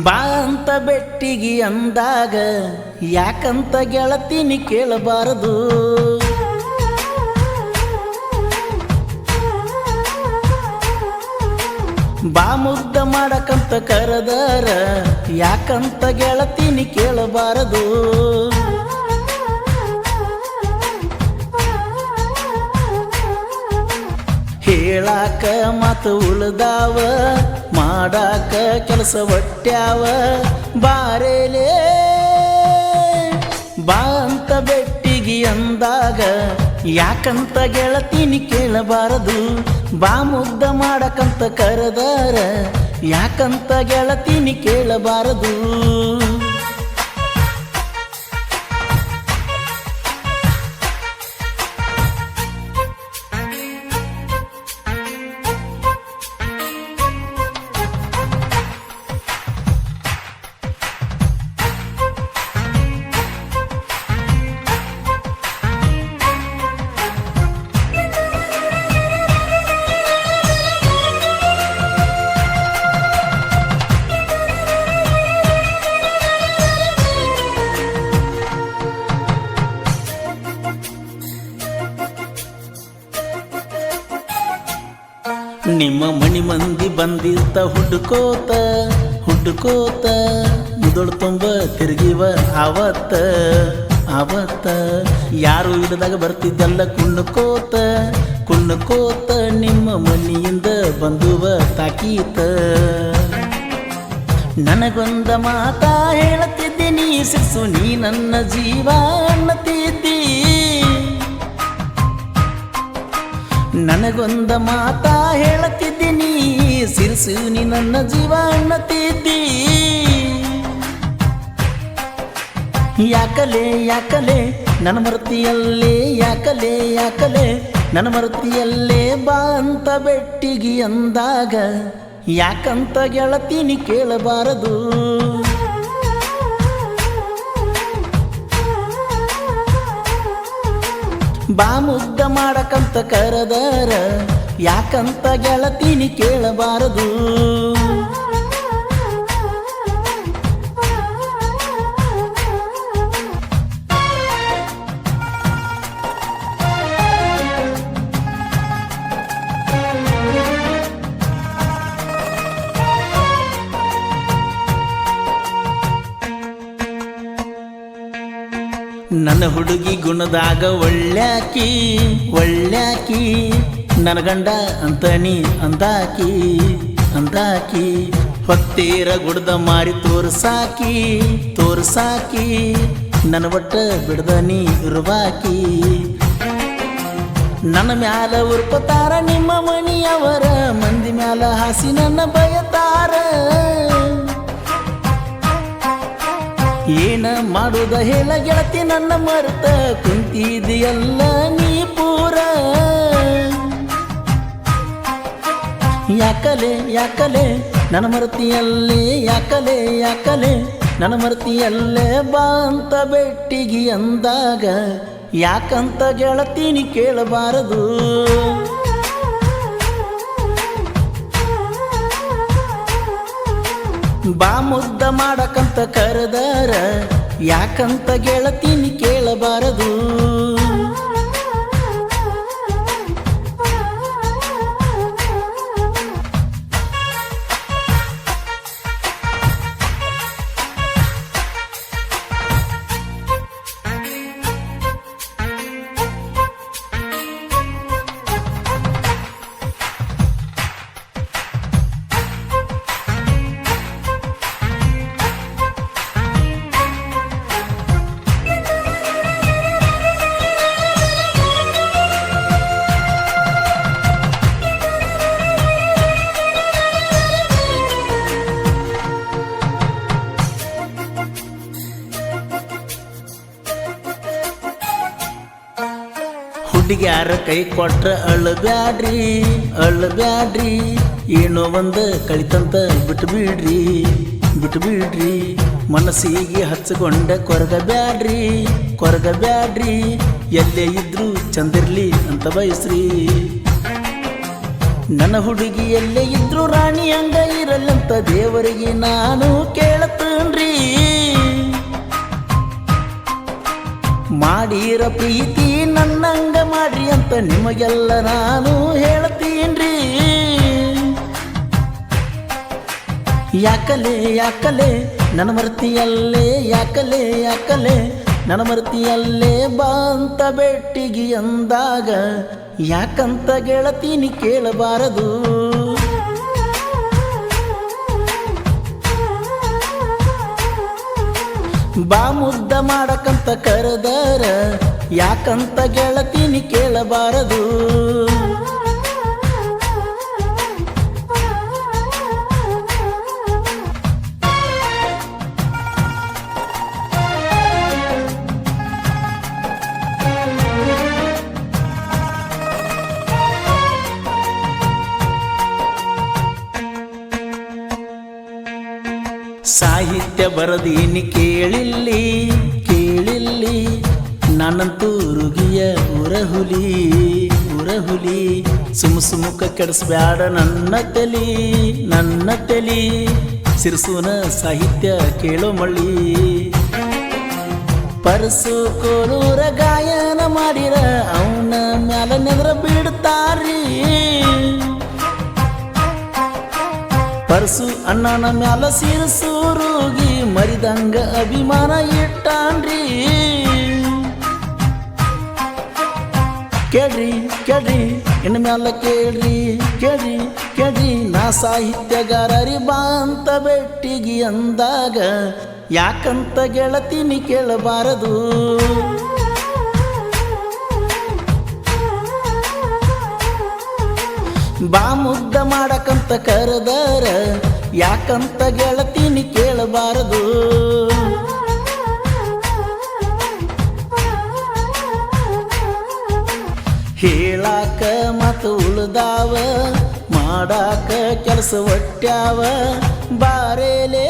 ಬಾ ಅಂತ ಬೆಟ್ಟಿಗಿ ಅಂದಾಗ ಯಾಕಂತ ಗೆಳತಿನಿ ಕೇಳಬಾರದು? ಬಾ ಮುದ್ದ ಮಾಡಕಂತ ಕರೆದಾರ ಯಾಕಂತ ಗೆಳತಿನಿ ಕೇಳಬಾರದು? ಹೇಳಾಕ ಮಾತು ಉಳ್ದಾವ, ಮಾಡಾಕ ಕೆಲಸ ಒಟ್ಟ್ಯಾವ ಬಾರೇಲೇ, ಬಾ ಅಂತ ಬೆಟ್ಟಿಗಿ ಅಂದಾಗ, ಯಾಕಂತ ಗೆಳತೀನಿ ಕೇಳಬಾರದು. ಬಾ ಮುದ್ದ ಮಾಡಕಂತ ಕರೆದಾರ, ಯಾಕಂತ ಗೆಳತೀನಿ ಕೇಳಬಾರದು. ನಿಮ್ಮ ಮಣಿ ಮಂದಿ ಬಂದಿರ್ತ ಹುಡ್ಕೋತ ಹುಡ್ಕೋತ, ಮುದಳು ತುಂಬ ತಿರುಗಿವ ಆವತ್ತ ಆವತ್ತ. ಯಾರು ಇಲ್ಲದಾಗ ಬರ್ತಿದ್ದಲ್ಲ ಕುಣ್ಣಕೋತ ಕುಣ್ಣಕೋತ ನಿಮ್ಮ ಮನೆಯಿಂದ ಬಂದುವ ತಾಕೀತ. ನನಗೊಂದ ಮಾತ ಹೇಳುತ್ತಿದ್ದೀನಿ ಸಿಸು ನೀ ನನ್ನ ಜೀವ ಅನ್ನತಿದ್ದಿ. ನನಗೊಂದ ಮಾತಾ ಹೇಳುತ್ತಿದ್ದೀನಿ ಸಿರಿಸು ನೀ ನನ್ನ ಜೀವ ಅನ್ನತಿದ್ದಿ. ಯಾಕಲೆ ಯಾಕಲೆ, ನನ್ನ ಮರತಿಯಲ್ಲೇ, ಯಾಕಲೆ ಯಾಕಲೆ, ನನ್ನ ಮರತಿಯಲ್ಲೇ ಬಾ ಅಂತ ಬೆಟ್ಟಿಗಿ ಅಂದಾಗ, ಯಾಕಂತ ಗೆಳತೀನಿ ಕೇಳಬಾರದು. ಬಾ ಮುದ್ದ ಮಾಡಕಂತ ಕರದಾರ ಯಾಕಂತ ಗೆಳತೀನಿ ಕೇಳಬಾರದು. ನನ್ನ ಹುಡುಗಿ ಗುಣದಾಗ ಒಳ್ಳ್ಯಾಕಿ ಒಳ್ಳ್ಯಾಕಿ ನನ್ನ ಗಂಡ ಅಂತಣಿ ಅಂದಾಕಿ ಅಂದಾಕಿ, ಹೊತ್ತೇರ ಗುಡ್ದ ಮಾರಿ ತೋರ್ಸಾಕಿ ತೋರ್ಸಾಕಿ, ನನ್ನ ಒಟ್ಟ ಬಿಡ್ದ ನೀ ಇರುವಾಕಿ ನನ್ನ ಮ್ಯಾಲ ಉರ್ಪತಾರ ನಿಮ್ಮ ಮನಿಯವರ, ಮಂದಿ ಮ್ಯಾಲ ಹಾಸಿ ನನ್ನ ಬಯತಾರ. ಏನ ಮಾಡುದ ಹೇಳ ಗೆಳತಿ ನನ್ನ ಮರೆತ ಕುಂತಿದೆಯಲ್ಲ ನೀ ಪೂರ. ಯಾಕಲೆ ಯಾಕಲೆ, ನನ್ನ ಮರತಿಯಲ್ಲೇ ಯಾಕಲೆ ಯಾಕಲೆ, ನನ್ನ ಮರತಿಯಲ್ಲೇ ಬಾ ಅಂತ ಬೆಟ್ಟಿಗಿ ಅಂದಾಗ ಯಾಕಂತ ಗೆಳತೀನಿ ಕೇಳಬಾರದು. ಬಾ ಮುದ್ದ ಮಾಡಕಂತ ಕರೆದಾರ ಯಾಕಂತ ಗೆಳತೀನಿ ಕೇಳಬಾರದು. ಹುಡುಗ್ಯಾರ ಕೈ ಕೊಟ್ರ ಅಳಬ್ಯಾಡ್ರಿ ಅಳಬ್ಯಾಡ್ರಿ. ಏನೋ ಒಂದು ಕಳಿತಂತ ಬಿಟ್ಟು ಬಿಡ್ರಿ ಬಿಟ್ಟು ಬಿಡ್ರಿ ಮನಸ್ಸಿಗೆ ಹಚ್ಚಿಕೊಂಡ ಕೊರಗಬ್ಯಾಡ್ರಿ ಬ್ಯಾಡ್ರಿ, ಕೊರಗ ಬ್ಯಾಡ್ರಿ. ಎಲ್ಲೇ ಇದ್ರು ಚಂದಿರ್ಲಿ ಅಂತ ಬಯಸ್ರಿ. ನನ್ನ ಹುಡುಗಿ ಎಲ್ಲೇ ಇದ್ರು ರಾಣಿ ಹಂಗ ಇರಲ್ಲಂತ ದೇವರಿಗೆ ನಾನು ಕೇಳತನ್ರಿ ಮಾಡಿರ ಪ್ರೀತಿ ನನ್ನಂಗ ಅಂತ ನಿಮಗೆಲ್ಲ ನಾನು ಹೇಳ್ತೀನ್ರಿ. ಯಾಕಲೆ ಯಾಕಲೆ, ನನ್ನ ಮರ್ತಿಯಲ್ಲೇ, ಯಾಕಲೆ ಯಾಕಲೆ, ನನ್ನ ಮರ್ತಿಯಲ್ಲೇ ಬಾ ಅಂತ ಬೆಟ್ಟಿಗೆ ಅಂದಾಗ ಯಾಕಂತ ಗೆಳತೀನಿ ಕೇಳಬಾರದು. ಬಾ ಮುದ್ದ ಮಾಡಕಂತ ಕರೆದರ ಯಾಕಂತ ಗೆಳತೀನಿ ಕೇಳಬಾರದು? ಸಾಹಿತ್ಯ ಬರದೀನಿ ಕೇಳಿಲ್ಲಿ ಕೇಳಿಲ್ಲಿ. ನಾನಂತೂ ರುಗಿಯ ಉರಹುಲಿ ಉರಹುಲಿ. ಸುಮ್ ಸುಮುಖ ಕೆಡಿಸ್ಬ್ಯಾಡ ನನ್ನ ತಲಿ ನನ್ನ ತಲಿ. ಸಿರ್ಸುನ ಸಾಹಿತ್ಯ ಕೇಳೋ ಮಳ್ಳಿ ಪರಸು ಕೋಲೂರ ಗಾಯನ ಮಾಡಿರ, ಅವನ ಮ್ಯಾಲ ನೆದ್ರ ಬಿಡ್ತಾರೀ ಪರಸು ಅಣ್ಣನ ಮ್ಯಾಲ ಸಿರಸೂರುಗಿ ಮರಿದಂಗ ಅಭಿಮಾನ ಕೇಳ್ರಿ ಕೇಳ್ರಿ ಇನ್ನು ಮ್ಯಾಲ ಕೇಳ್ರಿ ಕೇಳ್ರಿ ಕೇಳ್ರಿ, ನಾ ಸಾಹಿತ್ಯಗಾರರಿ ಬಾ ಅಂತ ಬೆಟ್ಟಿಗಿ ಅಂದಾಗ, ಯಾಕಂತ ಗೆಳತೀನಿ ಕೇಳಬಾರದು? ಬಾ ಮುದ್ದ ಮಾಡಕಂತ ಕರೆದರ, ಯಾಕಂತ ಗೆಳತೀನಿ ಕೇಳಬಾರದು? ಹೇಳಾಕ ಮತ್ತು ಉಳ್ದಾವ ಮಾಡಾಕ ಕೆಲಸ ಒಟ್ಟ್ಯಾವ ಬಾರೇಲೇ